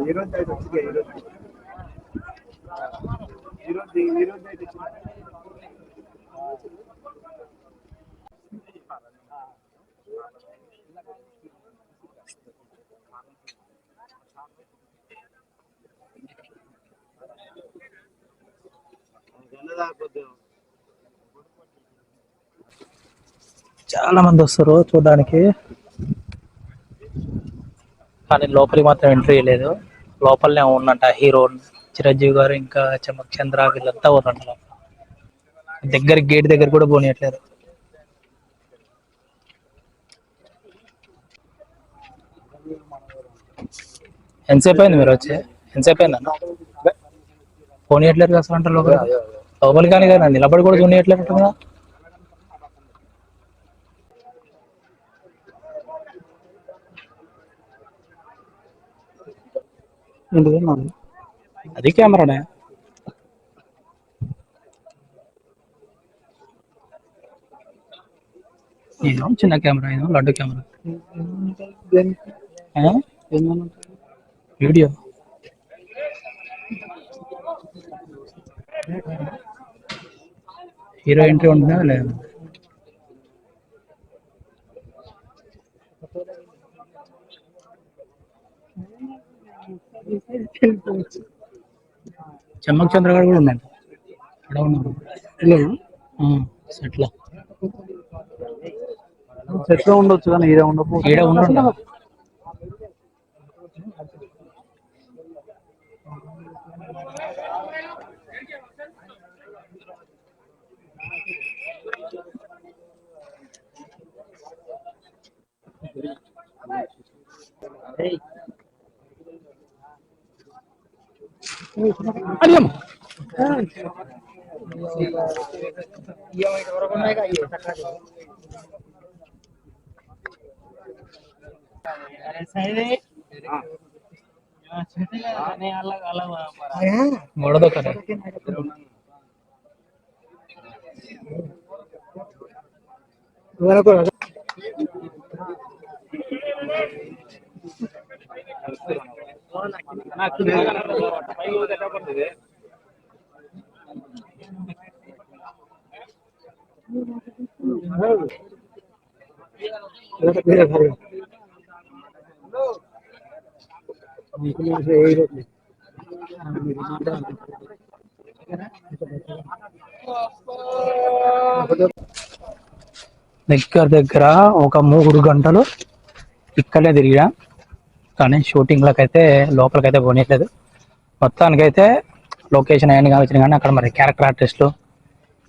ఈరోజు అయితే వచ్చింది ఈరోజు ఈరోజు ఈరోజు అయితే చాలా మంది వస్తారు చూడడానికి. కానీ లోపలికి మాత్రం ఎంట్రీ లేదు. లోపలనే ఉన్నంట హీరో చిరంజీవి గారు ఇంకా చమక్ చంద్ర వీళ్ళంతా ఉన్నంట దగ్గర గేట్ దగ్గర కూడా పోనీయట్లేదు. ఎంతసేపు అయింది మీరు వచ్చి? ఎంతసేపు అయిందన్న? పోనీయట్లేదు అసలు అంటారు లోపల? లోపలికి కానీ కదా నిలబడి కూడా చూనియట్లేదు కదా అది కెమెరానే ఇదో చిన్న కెమెరా ఇదో లడ్డు కెమెరా ఆ? వీడియో hero entry ఉంటుందా లేదు? చెమ్మక్ చంద్ర గారు కూడా ఉన్నాడు. అక్కడ ఉన్నాడు. సెట్లో. చెట్లో ఉండొచ్చు కానీ ఈడ ఉండకపో ఈడ ఉండు అడిగమ్మ గొడవ కదా దగ్గర దగ్గర ఒక మూడు గంటలు ఇక్కడే తిరిగా కానీ షూటింగ్లకు అయితే లోపలికైతే పోనీయట్లేదు. మొత్తానికైతే లొకేషన్ అయన్ వచ్చిన కానీ అక్కడ మరి క్యారెక్టర్ ఆర్టిస్టులు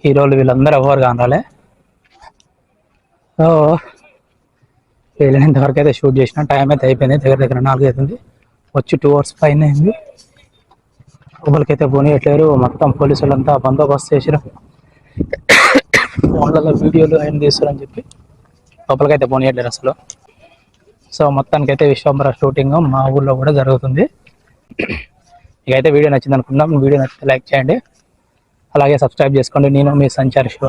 హీరోలు వీళ్ళందరూ ఎవరు కానాలే సో వెళ్ళినంత వరకు అయితే షూట్ చేసిన టైం అయితే అయిపోయింది. దగ్గర దగ్గర నాలుగు అవుతుంది వచ్చి టూ అవర్స్ పైన అయింది. లోపలికైతే పోనీయట్లేరు. మొత్తం పోలీసులు అంతా బందోబస్తు చేసారు ఫోన్లలో వీడియోలు ఆయన తీస్తారని చెప్పి లోపలికైతే పోనీయట్లేరు అసలు. సో మొత్తానికి అయితే విశ్వంబర షూటింగ్ మా ఊర్లో కూడా జరుగుతుంది. మీకైతే వీడియో నచ్చింది అనుకుందాం వీడియో నచ్చితే లైక్ చేయండి. అలాగే సబ్స్క్రైబ్ చేసుకోండి. నేను మీ సంచారి శివ.